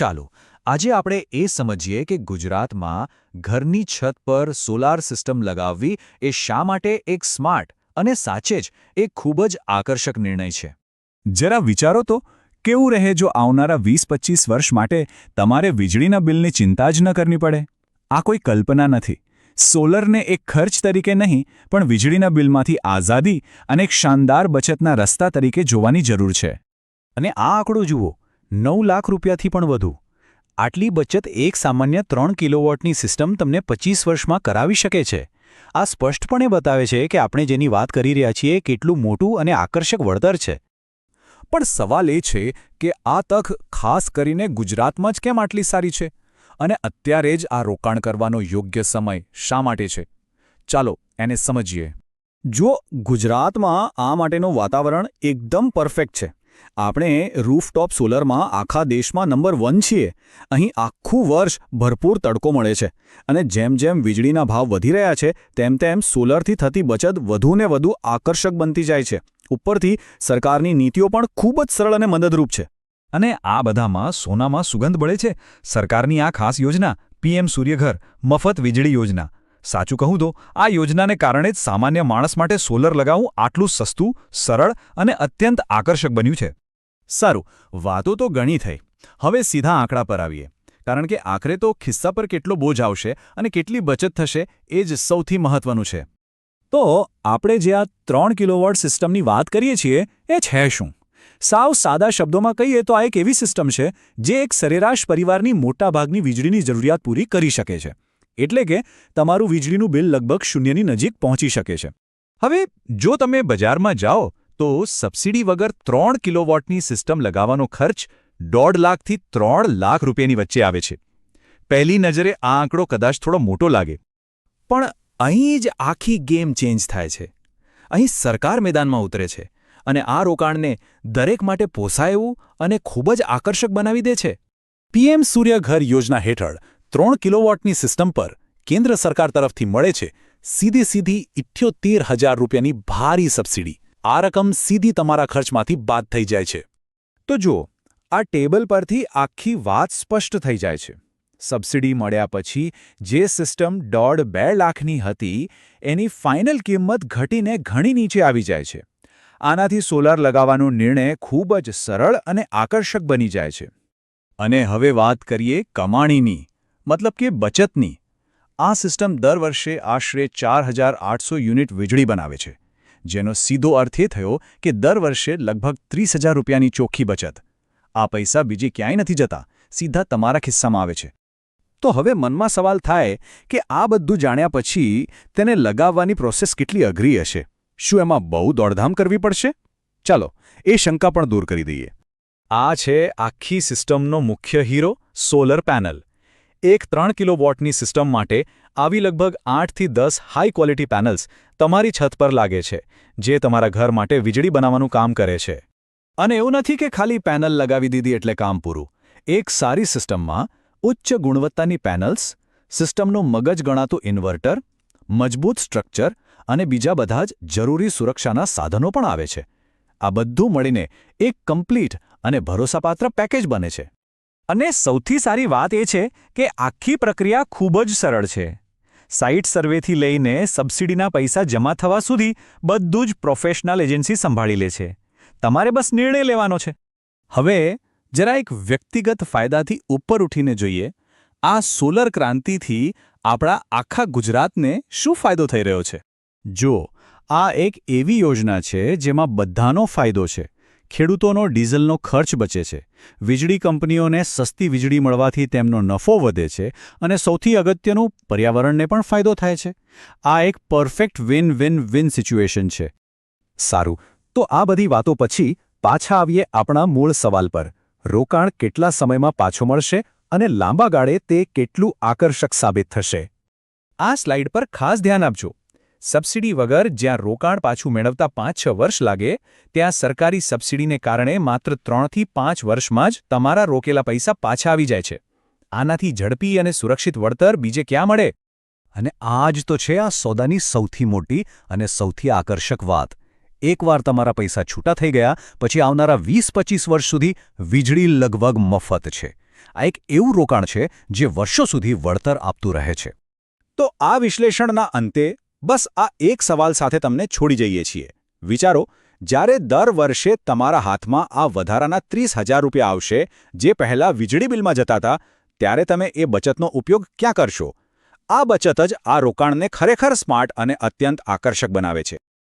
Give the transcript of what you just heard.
ચાલો, આજે આપણે એ સમજીએ કે ગુજરાતમાં ઘરની છત પર સોલાર સિસ્ટમ લગાવવી એ શા માટે એક સ્માર્ટ અને સાચે જ એક ખૂબ જ આકર્ષક નિર્ણય છે. જરા વિચારો તો, કેવું રહે જો આવનારા વીસ પચીસ વર્ષ માટે તમારે વીજળીના બિલની ચિંતા જ ન કરવી પડે? આ કોઈ કલ્પના નથી. સોલરને એક ખર્ચ તરીકે નહીં, પણ વીજળીના બિલમાંથી આઝાદી અને એક શાનદાર બચતના રસ્તા તરીકે જોવાની જરૂર છે. અને આ આંકડો જુઓ. નવ લાખ રૂપિયાથી પણ વધુ. આટલી બચત એક સામાન્ય ત્રણ કિલોવોટની સિસ્ટમ તમને પચીસ વર્ષમાં કરાવી શકે છે. આ સ્પષ્ટપણે બતાવે છે કે આપણે જેની વાત કરી રહ્યા છીએ કેટલું મોટું અને આકર્ષક વળતર છે. પણ સવાલ એ છે કે આ તક ખાસ કરીને ગુજરાતમાં જ કેમ આટલી સારી છે? અને અત્યારે જ આ રોકાણ કરવાનો યોગ્ય સમય શા માટે છે? ચાલો એને સમજીએ. જો ગુજરાતમાં આ માટેનું વાતાવરણ એકદમ પરફેક્ટ છે. આપણે રૂફટોપ સોલરમાં આખા દેશમાં નંબર વન છીએ. અહીં આખું વર્ષ ભરપૂર તડકો મળે છે અને જેમ જેમ વીજળીના ભાવ વધી રહ્યા છે, તેમ તેમ સોલરથી થતી બચત વધુને વધુ આકર્ષક બનતી જાય છે. ઉપરથી સરકારની નીતિઓ પણ ખૂબ જ સરળ અને મદદરૂપ છે. અને આ બધામાં સોનામાં સુગંધ બળે છે. સરકારની આ ખાસ યોજના, પીએમ સૂર્યઘર, મફત વીજળી યોજના સાચું કહું તો, આ યોજનાને કારણે જ સામાન્ય માણસ માટે સોલર લગાવવું આટલું સસ્તું, સરળ અને અત્યંત આકર્ષક બન્યું છે. સારું, વાતો તો ઘણી થઈ. હવે સીધા આંકડા પર આવીએ. કારણ કે આખરે તો ખિસ્સા પર કેટલો બોજ આવશે અને કેટલી બચત થશે એ જ સૌથી મહત્વનું છે. તો, આપણે જે આ ત્રણ કિલોવોટ સિસ્ટમની વાત કરીએ છીએ, એ છે શું? સાવ સાદા શબ્દોમાં કહીએ તો આ એક એવી સિસ્ટમ છે, જે એક સરેરાશ પરિવારની મોટાભાગની વીજળીની જરૂરિયાત પૂરી કરી શકે છે. એટલે કે તમારું વીજળીનું બિલ લગભગ શૂન્યની નજીક પહોંચી શકે છે. હવે, જો તમે બજારમાં જાઓ, તો સબસિડી વગર ત્રણ કિલોવોટની સિસ્ટમ લગાવવાનો ખર્ચ દોઢ લાખથી ત્રણ લાખ રૂપિયાની વચ્ચે આવે છે. પહેલી નજરે આ આંકડો કદાચ થોડો મોટો લાગે. પણ અહીં જ આખી ગેમ ચેન્જ થાય છે. અહીં સરકાર મેદાનમાં ઉતરે છે અને આ રોકાણને દરેક માટે પોસાય એવું અને ખૂબ જ આકર્ષક બનાવી દે છે. પીએમ સૂર્યઘર યોજના હેઠળ ત્રણ કિલોવોટની સિસ્ટમ પર કેન્દ્ર સરકાર તરફથી મળે છે સીધી સીધી ઇઠ્યોતેર હજાર રૂપિયાની ભારી સબસિડી. આ રકમ સીધી તમારા ખર્ચમાંથી બાદ થઈ જાય છે. તો જુઓ, આ ટેબલ પરથી આખી વાત સ્પષ્ટ થઈ જાય છે. સબસિડી મળ્યા પછી જે સિસ્ટમ દોઢ બે લાખની હતી, એની ફાઇનલ કિંમત ઘટીને ઘણી નીચે આવી જાય છે. આનાથી સોલાર લગાવવાનો નિર્ણય ખૂબ જ સરળ અને આકર્ષક બની જાય છે. અને હવે વાત કરીએ કમાણીની. મતલબ કે બચતની. આ સિસ્ટમ દર વર્ષે આશરે ચાર હજાર આઠસો યુનિટ વીજળી બનાવે છે, જેનો સીધો અર્થ એ થયો કે દર વર્ષે લગભગ ત્રીસ હજાર રૂપિયાની ચોખ્ખી બચત. આ પૈસા બીજે ક્યાંય નથી જતા, સીધા તમારા ખિસ્સામાં આવે છે. તો હવે મનમાં સવાલ થાય કે આ બધું જાણ્યા પછી તેને લગાવવાની પ્રોસેસ કેટલી અઘરી હશે? શું એમાં બહુ દોડધામ કરવી પડશે? ચાલો, એ શંકા પણ દૂર કરી દઈએ. આ છે આખી સિસ્ટમનો મુખ્ય હીરો, સોલર પેનલ. એક ત્રણ કિલો વોટની સિસ્ટમ માટે આવી લગભગ આઠથી દસ હાઈ ક્વોલિટી પેનલ્સ તમારી છત પર લાગે છે, જે તમારા ઘર માટે વીજળી બનાવવાનું કામ કરે છે. અને એવું નથી કે ખાલી પેનલ લગાવી દીધી એટલે કામ પૂરું. એક સારી સિસ્ટમમાં ઉચ્ચ ગુણવત્તાની પેનલ્સ, સિસ્ટમનું મગજ ગણાતું ઇન્વર્ટર, મજબૂત સ્ટ્રક્ચર અને બીજા બધા જ જરૂરી સુરક્ષાના સાધનો પણ આવે છે. આ બધું મળીને એક કમ્પ્લીટ અને ભરોસાપાત્ર પેકેજ બને છે. અને સૌથી સારી વાત એ છે કે આખી પ્રક્રિયા ખૂબ જ સરળ છે. સાઇટ સર્વેથી લઈને સબસિડીના પૈસા જમા થવા સુધી બધું જ પ્રોફેશનલ એજન્સી સંભાળી લે છે. તમારે બસ નિર્ણય લેવાનો છે. હવે જરા એક વ્યક્તિગત ફાયદાથી ઉપર ઉઠીને જોઈએ, આ સોલર ક્રાંતિથી આપણા આખા ગુજરાતને શું ફાયદો થઈ રહ્યો છે? જો, આ એક એવી યોજના છે જેમાં બધાનો ફાયદો છે. ખેડૂતોનો ડીઝલનો ખર્ચ બચે છે. વીજળી કંપનીઓને સસ્તી વીજળી મળવાથી તેમનો નફો વધે છે અને સૌથી અગત્યનું, પર્યાવરણને પણ ફાયદો થાય છે. આ એક perfect win win win situation છે. સારું, તો આ બધી વાતો પછી પાછા આવીએ આપણા મૂળ સવાલ પર. રોકાણ કેટલા સમયમાં પાછો મળશે અને લાંબા ગાળે તે કેટલું આકર્ષક સાબિત થશે? આ સ્લાઇડ પર ખાસ ધ્યાન આપજો. સબસિડી વગર જ્યાં રોકાણ પાછું મેળવતા પાંચ છ વર્ષ લાગે, ત્યાં સરકારી સબસિડીને કારણે માત્ર ત્રણથી પાંચ વર્ષમાં જ તમારા રોકેલા પૈસા પાછા આવી જાય છે. આનાથી ઝડપી અને સુરક્ષિત વળતર બીજે ક્યાં મળે? અને આ જ તો છે આ સોદાની સૌથી મોટી અને સૌથી આકર્ષક વાત. એકવાર તમારા પૈસા છૂટા થઈ ગયા, પછી આવનારા વીસ પચીસ વર્ષ સુધી વીજળી લગભગ મફત છે. આ એક એવું રોકાણ છે જે વર્ષો સુધી વળતર આપતું રહે છે. તો આ વિશ્લેષણના અંતે બસ આ એક સવાલ સાથે તમને છોડી જઈએ છીએ. વિચારો, જ્યારે દર વર્ષે તમારા હાથમાં આ વધારાના ત્રીસ હજાર રૂપિયા આવશે, જે પહેલાં વીજળી બિલમાં જતા હતા, ત્યારે તમે એ બચતનો ઉપયોગ ક્યાં કરશો? આ બચત જ આ રોકાણને ખરેખર સ્માર્ટ અને અત્યંત આકર્ષક બનાવે છે.